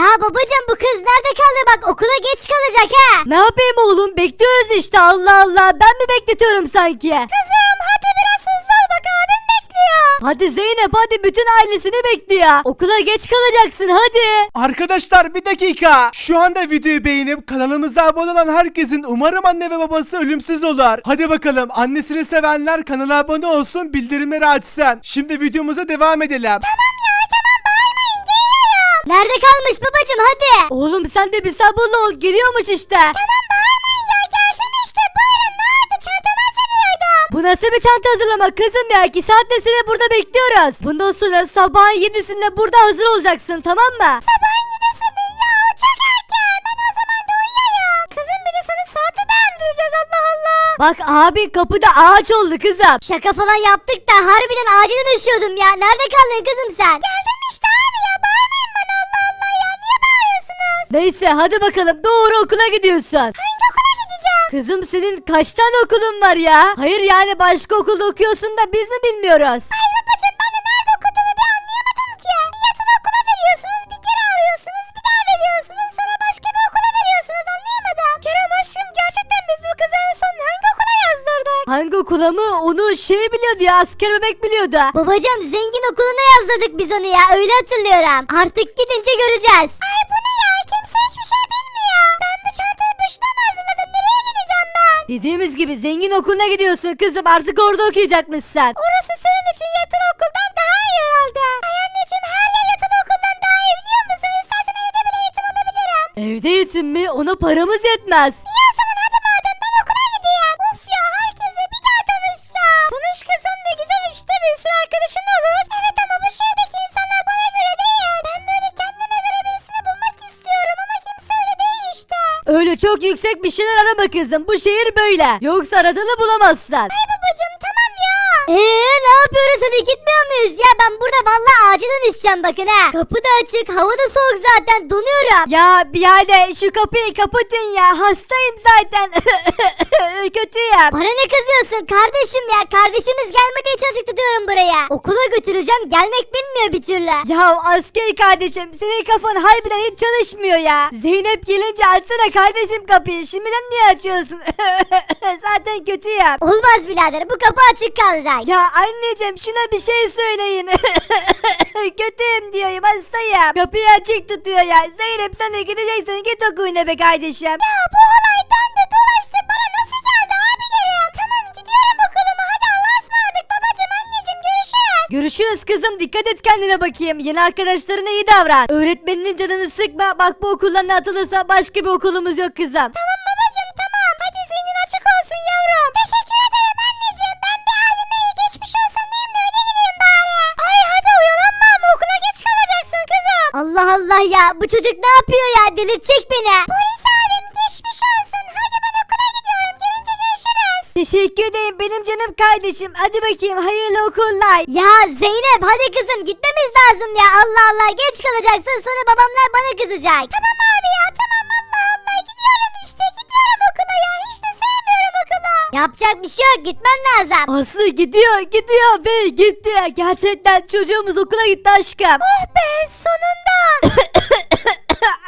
Ya babacım bu kız nerede kaldı bak okula geç kalacak ha. Ne yapayım oğlum bekliyoruz işte Allah Allah ben mi bekletiyorum sanki? Kızım hadi biraz hızlı ol bak abin bekliyor. Hadi Zeynep hadi bütün ailesini bekliyor. Okula geç kalacaksın hadi. Arkadaşlar bir dakika. Şu anda videoyu beğenip kanalımıza abone olan herkesin umarım anne ve babası ölümsüz olur. Hadi bakalım annesini sevenler kanala abone olsun bildirimleri açsın. Şimdi videomuza devam edelim. Nerede kalmış babacım hadi. Oğlum sen de bir sabırlı ol geliyormuş işte. bağırmayın ya geldim işte buyurun ne oldu çantamı hazırlıyordum. Bu nasıl bir çanta hazırlamak kızım ya? İki saatte seni burada bekliyoruz. Bundan sonra sabahın yedisinde burada hazır olacaksın tamam mı? Sabahın yedisi mi ya o çok erken ben o zaman da uyuyayım. Kızım bir de sana saati beğendireceğiz Allah Allah. Bak abi kapıda ağaç oldu kızım. Şaka falan yaptık da harbiden ağacına düşüyordum ya. Nerede kaldın kızım sen? Geldim Neyse hadi bakalım doğru okula gidiyorsun. Hangi okula gideceğim? Kızım senin kaç tane okulun var ya? Hayır yani başka okulda okuyorsun da biz mi bilmiyoruz? Ay babacım ben de nerede okuduğumu bir anlayamadım ki. Bir yatılı okula veriyorsunuz bir geri alıyorsunuz bir daha veriyorsunuz sonra başka bir okula veriyorsunuz anlayamadım. Kerem aşkım gerçekten biz bu kızı en son hangi okula yazdırdık? Hangi okula mı? Onu şey biliyordu ya asker bebek biliyordu. Babacım zengin okuluna yazdırdık biz onu ya öyle hatırlıyorum. Artık gidince göreceğiz. Ay bu ne Dediğimiz gibi zengin okuluna gidiyorsun kızım artık orada okuyacakmışsın. Orası senin için yatılı okuldan daha iyi herhalde. Ay anneciğim her yer yatılı okuldan daha iyi biliyor musun? İstersen evde bile eğitim alabilirim. Evde eğitim mi? Ona paramız yetmez. Yüksek bir şeyler arama kızım. Bu şehir böyle. Yoksa aradığını bulamazsın. Ay babacım tamam ya. Eee hadi gitmiyor muyuz ya ben burada vallahi ağacına düşeceğim bakın ha. Kapı da açık hava da soğuk zaten donuyorum. Ya birader şu kapıyı kapatın ya. Hastayım zaten. Kötüyüm. Bana ne kızıyorsun kardeşim ya kardeşimiz gelmediği için açık tutuyorum buraya. Okula götüreceğim gelmek bilmiyor bir türlü. Ya asker kardeşim senin kafan harbiden hiç çalışmıyor ya. Zeynep gelince açsana kardeşim kapıyı. Şimdiden niye açıyorsun? Zaten kötüyüm. Olmaz birader bu kapı açık kalacak. Ya anneciğim şuna bir şey söyleyin. Kötüyüm diyorum hastayım. Kapıyı açık tutuyor ya. Zeynep sen de gideceksin git okuyuna be kardeşim. Ya bu olay döndü dolaştı bana nasıl geldi abilerim? Tamam gidiyorum okuluma hadi Allah'a ısmarladık babacım anneciğim görüşürüz. Görüşürüz kızım dikkat et kendine bakayım. Yeni arkadaşlarına iyi davran. Öğretmeninin canını sıkma. Bak bu okuldan atılırsa başka bir okulumuz yok kızım. Tamam Allah Allah ya bu çocuk ne yapıyor ya delirtecek beni. Polis abim geçmiş olsun hadi ben okula gidiyorum gelince görüşürüz. Teşekkür ederim benim canım kardeşim. Hadi bakayım hayırlı okullar. Ya Zeynep hadi kızım gitmemiz lazım ya Allah Allah geç kalacaksın sonra babamlar bana kızacak. Tamam Yapacak bir şey yok gitmen lazım. Aslı gidiyor gidiyor be gitti. Gerçekten çocuğumuz okula gitti aşkım. Oh be sonunda.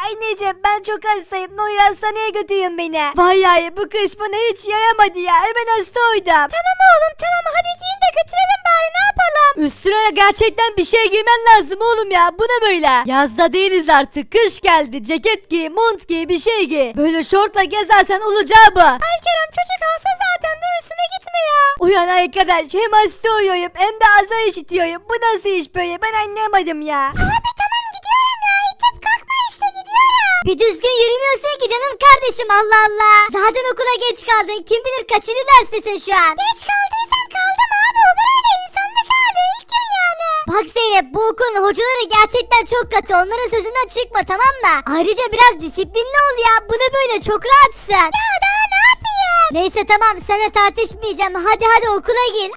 Anneciğim ben çok hastayım. Ne olur hastaneye götürün beni. Vallahi bu kış bana hiç yayamadı ya. Hemen hasta oldum. tamam oğlum tamam hadi giyin de götürelim bari ne yapalım. Üstüne gerçekten bir şey giymen lazım oğlum ya. Bu ne böyle? Yazda değiliz artık. Kış geldi. Ceket giy, mont giy, bir şey giy. Böyle şortla gezersen olacağı bu. Ay Kerem çocuk hasta zaten üstüne gitme ya. Uyan arkadaş hem hasta oluyorum hem de azar işitiyorum. Bu nasıl iş böyle ben anlamadım ya. Abi tamam gidiyorum ya itip kalkma işte gidiyorum. Bir düzgün yürümüyorsun ki canım kardeşim Allah Allah. Zaten okula geç kaldın kim bilir kaçıncı derstesin şu an. Geç kaldıysan kaldım abi olur öyle insanlık hali ilk gün yani. Bak Zeynep bu okulun hocaları gerçekten çok katı onların sözünden çıkma tamam mı? Ayrıca biraz disiplinli ol ya bu ne böyle çok rahatsın. Ya daha? Neyse tamam sana tartışmayacağım hadi hadi okula gir.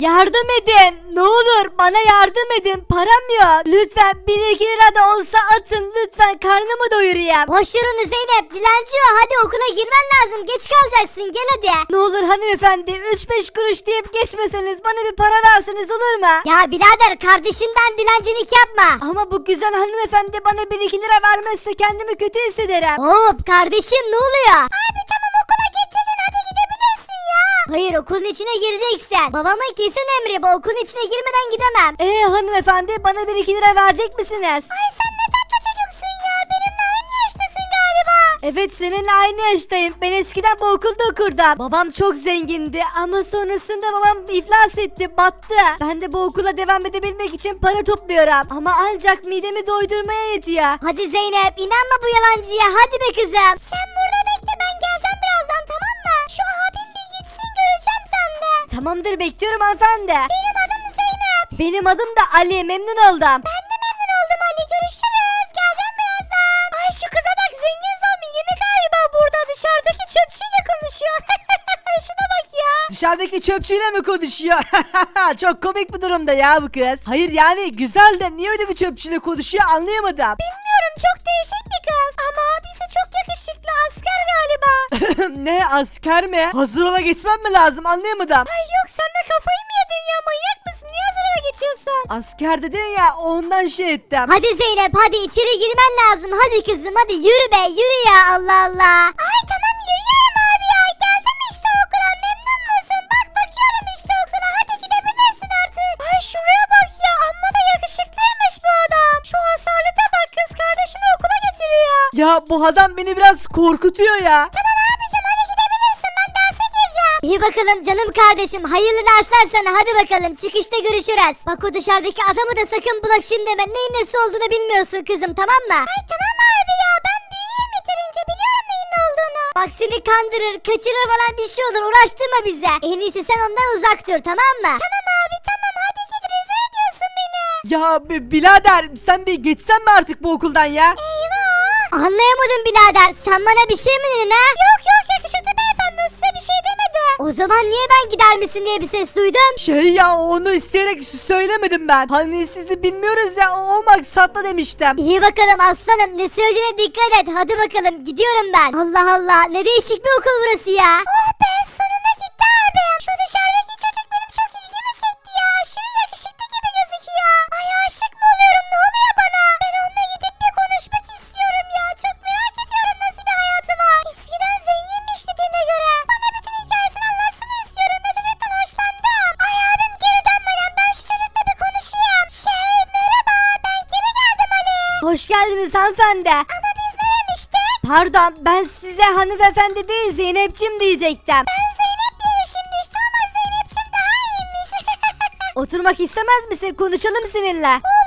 Yardım edin. Ne olur bana yardım edin. Param yok. Lütfen 1 2 lira da olsa atın. Lütfen karnımı doyurayım. Boş Zeynep. Dilenci o. Hadi okula girmen lazım. Geç kalacaksın. Gel hadi. Ne olur hanımefendi 3-5 kuruş deyip geçmeseniz bana bir para verseniz olur mu? Ya birader kardeşinden dilencilik yapma. Ama bu güzel hanımefendi bana 1-2 lira vermezse kendimi kötü hissederim. Hop kardeşim ne oluyor? Abi Hayır okulun içine gireceksin. Babamın kesin emri bu okulun içine girmeden gidemem. Ee hanımefendi bana 1-2 lira verecek misiniz? Ay sen ne tatlı çocuksun ya. Benimle aynı yaştasın galiba. Evet seninle aynı yaştayım. Ben eskiden bu okulda okurdum. Babam çok zengindi ama sonrasında babam iflas etti, battı. Ben de bu okula devam edebilmek için para topluyorum. Ama ancak midemi doydurmaya yetiyor. Hadi Zeynep inanma bu yalancıya hadi be kızım. Sen Tamamdır bekliyorum hanımefendi. Benim adım Zeynep. Benim adım da Ali memnun oldum. Ben de memnun oldum Ali görüşürüz. Geleceğim birazdan. Ay şu kıza bak zengin zombi yeni galiba burada dışarıdaki çöpçüyle konuşuyor. Şuna bak ya. Dışarıdaki çöpçüyle mi konuşuyor? Çok komik bir durumda ya bu kız. Hayır yani güzel de niye öyle bir çöpçüyle konuşuyor anlayamadım. Bilmiyorum çok değişik bir kız ama abisi çok yakışıklı asker galiba. ne asker mi? Hazır ola geçmem mi lazım anlayamadım. Ay yok sen de kafayı mı yedin ya manyak mısın? Niye hazırına geçiyorsun? Asker dedin ya ondan şey ettim. Hadi Zeynep hadi içeri girmen lazım. Hadi kızım hadi yürü be yürü ya Allah Allah. Ay Ya bu adam beni biraz korkutuyor ya. Tamam abicim hadi gidebilirsin ben derse gireceğim. İyi bakalım canım kardeşim hayırlı dersler sana hadi bakalım çıkışta görüşürüz. Bak o dışarıdaki adamı da sakın bulaşayım deme neyin nesi olduğunu bilmiyorsun kızım tamam mı? Ay tamam abi ya ben büyüğüm yeterince biliyorum neyin ne olduğunu. Bak seni kandırır kaçırır falan bir şey olur uğraştırma bize. En iyisi sen ondan uzak dur tamam mı? Tamam abi tamam hadi git rezil ediyorsun beni. Ya bi- birader sen bir geçsen mi artık bu okuldan ya? Eyvah. Anlayamadım birader sen bana bir şey mi dedin ha? Yok yok yakışıklı beyefendi o size bir şey demedi. O zaman niye ben gider misin diye bir ses duydum. Şey ya onu isteyerek söylemedim ben. Hani sizi bilmiyoruz ya o maksatla demiştim. İyi bakalım aslanım ne söylediğine dikkat et hadi bakalım gidiyorum ben. Allah Allah ne değişik bir okul burası ya. Oh be sonunda gitti abi. Şu dışarıdaki Geldiniz hanımefendi. Ama biz ne yemiştik? Pardon ben size hanımefendi değil Zeynep'cim diyecektim. Ben Zeynep diye düşünmüştüm ama Zeynep'cim daha iyiymiş. Oturmak istemez misin? Konuşalım seninle. Olur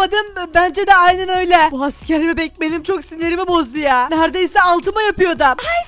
anlayamadım bence de aynen öyle. Bu asker bebek benim çok sinirimi bozdu ya. Neredeyse altıma yapıyordum. Ay